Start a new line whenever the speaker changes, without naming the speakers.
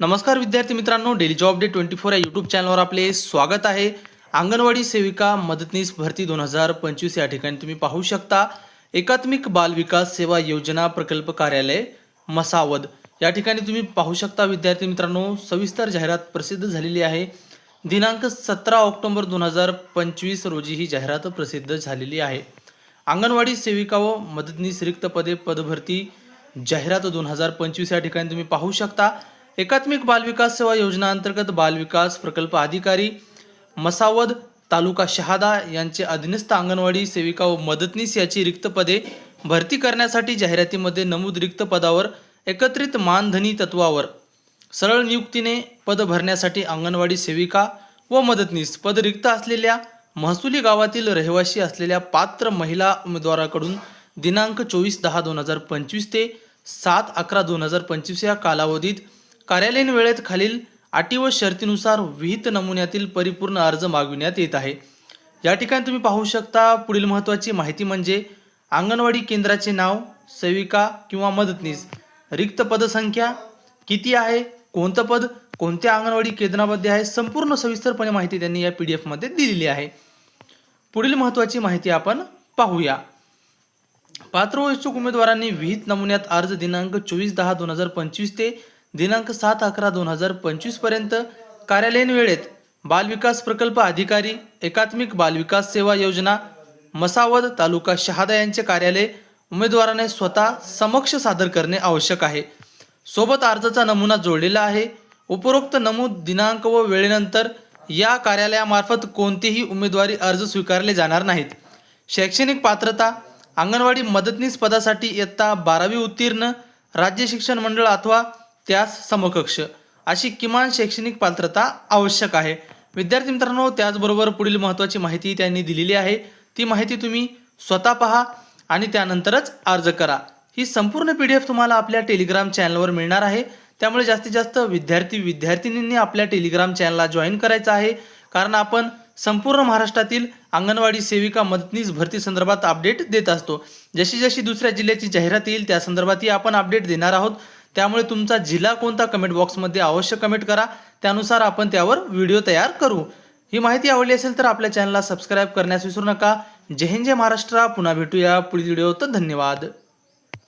नमस्कार विद्यार्थी मित्रांनो daily job day twenty four या यूट्यूब चॅनलवर आपले स्वागत आहे. अंगणवाडी सेविका मदतनीस भरती दोन हजार पंचवीस या ठिकाणी तुम्ही पाहू शकता. एकात्मिक बाल विकास सेवा योजना प्रकल्प कार्यालय मसावद. या ठिकाणी तुम्ही पाहू शकता विद्यार्थी मित्रांनो सविस्तर जाहिरात प्रसिद्ध झालेली आहे. दिनांक सतरा ऑक्टोबर दोन हजार पंचवीस रोजी ही जाहिरात प्रसिद्ध झालेली आहे. अंगणवाडी सेविका व मदतनीस रिक्त पदे पदभरती जाहिरात दोन हजार पंचवीस या ठिकाणी तुम्ही पाहू शकता. एकात्मिक बालविकास सेवा योजना अंतर्गत बालविकास प्रकल्प अधिकारी मसावद तालुका शहादा यांचे अधीनस्थ अंगणवाडी सेविका व मदतनीस याची रिक्त पदे भरती करण्यासाठी जाहिरातीमध्ये नमूद रिक्त पदावर एकत्रित मानधनी तत्वावर सरळ नियुक्तीने पद भरण्यासाठी अंगणवाडी सेविका व मदतनीस पद रिक्त असलेल्या महसुली गावातील रहिवासी असलेल्या पात्र महिला उमेदवाराकडून दिनांक चोवीस दहा दोन हजार पंचवीस ते सात अकरा दोन हजार पंचवीस या कालावधीत कार्यालयीन वेळेत खालील अटी व शर्तीनुसार विहित नमुन्यातील परिपूर्ण अर्ज मागविण्यात येत आहे. या ठिकाणी तुम्ही पाहू शकता पुढील महत्त्वाची माहिती म्हणजे अंगणवाडी केंद्राचे नाव सेविका किंवा मदतनीस रिक्त पदसंख्या किती आहे कोणतं पद कोणत्या अंगणवाडी केंद्रामध्ये आहे संपूर्ण सविस्तरपणे माहिती त्यांनी या पी डी एफमध्ये दिलेली आहे. पुढील महत्त्वाची माहिती आपण पाहूया. पात्र व इच्छुक उमेदवारांनी विहित नमुन्यात अर्ज दिनांक चोवीस दहा दोन हजार पंचवीस ते दिनांक सात अकरा दोन हजार पंचवीसपर्यंत कार्यालयीन वेळेत बालविकास प्रकल्प अधिकारी एकात्मिक बालविकास सेवा योजना मसावद तालुका शहादा यांचे कार्यालय उमेदवाराने स्वतः समक्ष सादर करणे आवश्यक आहे. सोबत अर्जाचा नमुना जोडलेला आहे. उपरोक्त नमूद दिनांक व वेळेनंतर या कार्यालयामार्फत कोणतेही उमेदवारी अर्ज स्वीकारले जाणार नाहीत. शैक्षणिक पात्रता अंगणवाडी मदतनीस पदासाठी इयत्ता बारावी उत्तीर्ण राज्य शिक्षण मंडळ अथवा त्यास समकक्ष. अशी किमान शैक्षणिक पात्रता आवश्यक आहे. विद्यार्थी मित्रांनो त्याचबरोबर पुढील महत्त्वाची माहिती त्यांनी दिलेली आहे. ती माहिती तुम्ही स्वतः पहा आणि त्यानंतरच अर्ज करा. ही संपूर्ण पी डी एफ तुम्हाला आपल्या टेलिग्राम चॅनलवर मिळणार आहे. त्यामुळे जास्तीत जास्त विद्यार्थी विद्यार्थिनींनी आपल्या टेलिग्राम चॅनलला जॉईन करायचं आहे. कारण आपण संपूर्ण महाराष्ट्रातील अंगणवाडी सेविका मदतनीस भरती संदर्भात अपडेट देत असतो. जशी जशी दुसऱ्या जिल्ह्याची जाहिरात येईल त्या संदर्भातही आपण अपडेट देणार आहोत. त्यामुळे तुमचा जिल्हा कोणता कमेंट बॉक्समध्ये अवश्य कमेंट करा. त्यानुसार आपण त्यावर व्हिडिओ तयार करू. ही माहिती आवडली असेल तर आपल्या चॅनलला सबस्क्राईब करण्यास विसरू नका. जय हिंद जय महाराष्ट्र. पुन्हा भेटूया पुढील व्हिडिओ तर धन्यवाद.